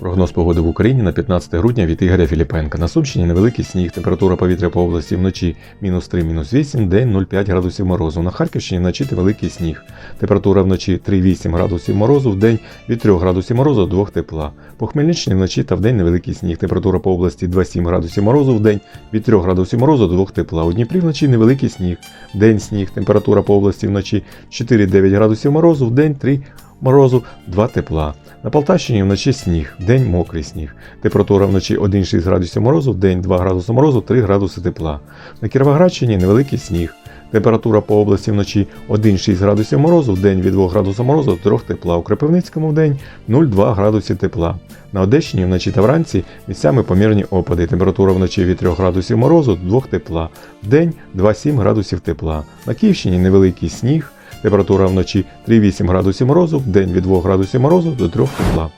Прогноз погоди в Україні на 15 грудня від Ігоря Філіпенка. На Сумщині невеликий сніг, температура повітря по області вночі мінус 3, мінус 8, день 0,5 градусів морозу. На Харківщині вночі невеликий сніг. Температура вночі 3,8 градусів морозу, в день від 3 градусів морозу до 2 тепла. По Хмельниччині вночі та вдень невеликий сніг. Температура по області 2,7 градусів морозу, в день від 3 градусів морозу до 2 тепла. У Дніпрі вночі невеликий сніг. День сніг. Температура по області вночі 4,9 градусів морозу, в день 3 морозу, 2 тепла. На Полтавщині вночі сніг, вдень мокрий сніг. Температура вночі 1,6 градусів морозу, вдень 2 градуси морозу, 3 градуси тепла. На Кіровоградщині невеликий сніг. Температура по області вночі 1,6 градусів морозу, вдень від 2 градусів морозу до 3 тепла. У Кропивницькому вдень 0,2 градусів тепла. На Одещині вночі та вранці місцями помірні опади. Температура вночі від 3 градусів морозу до 2 тепла. Вдень 2,7 градусів тепла. На Київщині невеликий сніг. Температура вночі 3,8 градусів морозу, день від 2 градусів морозу до 3 тепла.